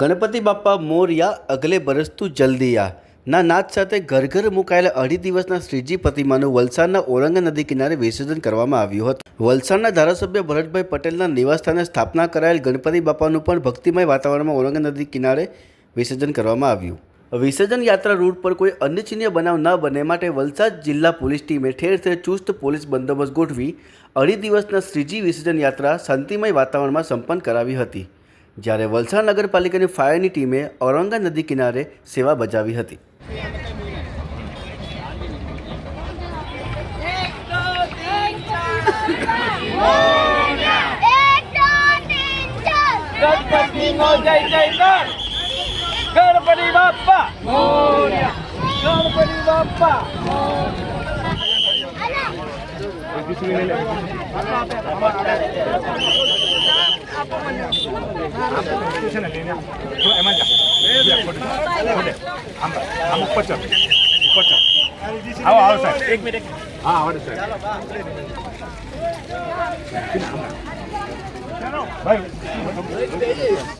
ગણપતિ બાપ્પા મોર્યા અગલે બરસ તું જલ્દી આ ના નાદ સાથે ઘર ઘર મુકાયેલા અઢી દિવસના શ્રીજી પ્રતિમાનું વલસાડના ઓરંગા નદી કિનારે વિસર્જન કરવામાં આવ્યું હતું. વલસાડના ધારાસભ્ય ભરતભાઈ પટેલના નિવાસસ્થાને સ્થાપના કરાયેલ ગણપતિ બાપાનું પણ ભક્તિમય વાતાવરણમાં ઓરંગા નદી કિનારે વિસર્જન કરવામાં આવ્યું. વિસર્જન યાત્રા રૂટ પર કોઈ અનિચ્છનીય બનાવ ન બને માટે વલસાડ જિલ્લા પોલીસ ટીમે ઠેર ઠેર ચુસ્ત પોલીસ બંદોબસ્ત ગોઠવી અઢી દિવસના શ્રીજી વિસર્જન યાત્રા શાંતિમય વાતાવરણમાં સંપન્ન કરાવી હતી, જ્યારે વલસાડ નગરપાલિકાની ફાયરની ટીમે ઔરંગા નદી કિનારે સેવા બજાવી હતી. ગણપતિ ગણપતિ બાપ્પા છે ને લઈને આમ. જો એમાં જા બે ફોટો ફોટો. આમ આમ ઉપર ચાલ ઉપર ચાલ આવો આવો સાહેબ એક મિનિટ હા આવડે સાહેબ ભાઈ